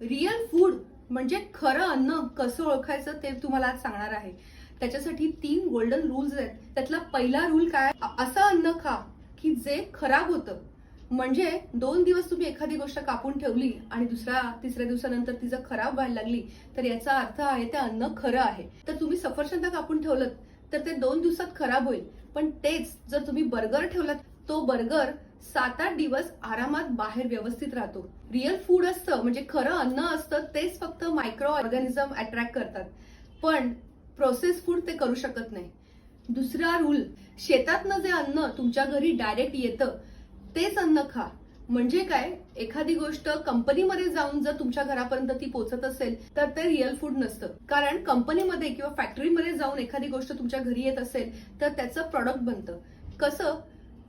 Real food म्हणजे खरं अन्न कसं ओळखायचं ते तुम्हाला आज सांगणार आहे. त्याच्यासाठी तीन गोल्डन रूल्स आहेत. त्यातला पहिला रूल काय? असं अन्न खा की जे खराब होतं. म्हणजे दोन दिवस तुम्ही एखादी गोष्ट कापून ठेवली आणि दुसऱ्या तिसऱ्या दिवसानंतर तिचं खराब व्हायला लागली तर याचा अर्थ आहे ते अन्न खरं आहे. तर तुम्ही सफरचंद कापून ठेवलं तर ते दोन दिवसात खराब होईल. पण तेच जर तुम्ही बर्गर ठेवलात तो बर्गर सात आठ दिवस आरामात बाहेर व्यवस्थित राहतो. रिअल फूड असतं म्हणजे खरं अन्न असतं तेच फक्त मायक्रो ऑर्गॅनिझम अट्रॅक्ट करतात. पण प्रोसेस फूड ते करू शकत नाही. दुसरा रूल शेतातनं जे अन्न तुमच्या घरी डायरेक्ट येतं तेच अन्न खा. म्हणजे काय? एखादी गोष्ट कंपनीमध्ये जाऊन जर तुमच्या घरापर्यंत ती पोहोचत असेल तर ते रिअल फूड नसतं. कारण कंपनीमध्ये किंवा फॅक्टरीमध्ये जाऊन एखादी गोष्ट तुमच्या घरी येत असेल तर त्याचं प्रॉडक्ट बनतं. कसं?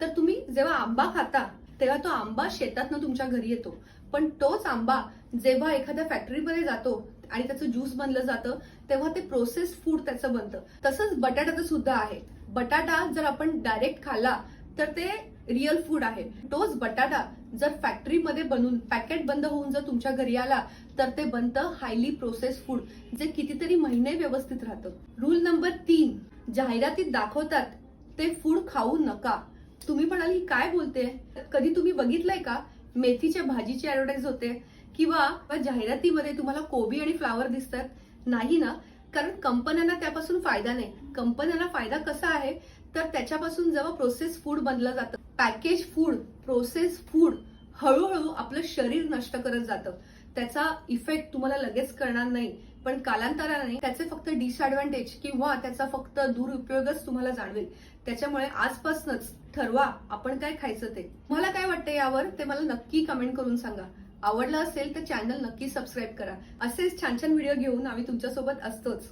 तर तुम्ही जेव्हा आंबा खाता तेव्हा तो आंबा शेतातनं तुमच्या घरी येतो. पण तोच आंबा जेव्हा एखाद्या फॅक्टरीमध्ये जातो आणि त्याचं ज्यूस बनलं जातं तेव्हा ते प्रोसेस फूड त्याचं बनतं. तसंच बटाट्याचं सुद्धा आहे. बटाटा जर आपण डायरेक्ट खाल्ला तर ते रिअल फूड आहे. तोच बटाटा जर फॅक्टरीमध्ये बनून पॅकेट बंद होऊन जर तुमच्या घरी आला तर ते बनतं हायली प्रोसेस फूड जे कितीतरी महिने व्यवस्थित राहतं. रूल नंबर तीन जाहिरातीत दाखवतात ते फूड खाऊ नका. तुम्ही म्हणाल ही काय बोलते? कधी तुम्ही बघितलंय का? मेथीच्या भाजीची ऍडव्हर्टाईज होते. किंवा जाहिरातीमध्ये तुम्हाला कोबी आणि फ्लावर दिसतात. नाही ना? कारण कंपन्यांना त्यापासून फायदा नाही. कंपन्यांना फायदा कसा आहे? तर त्याच्यापासून जेव्हा प्रोसेस फूड बनलं जातं पॅकेज फूड प्रोसेस फूड हळूहळू आपलं शरीर नष्ट करत जातं. त्याचा इफेक्ट तुम्हाला लगेच करणार नाही. पण कालांतराने त्याचे फक्त डिसएडव्हान्टेज किंवा त्याचा फक्त दुरुपयोगच तुम्हाला जाणवेल. त्याच्यामुळे आजपासूनच ठरवा आपण काय खायचं ते. मला काय वाटतं यावर? ते मला नक्की कमेंट करून सांगा. आवडलं असेल तर चॅनल नक्की सबस्क्राईब करा. असेच छान छान व्हिडिओ घेऊन आम्ही तुमच्यासोबत असतोच.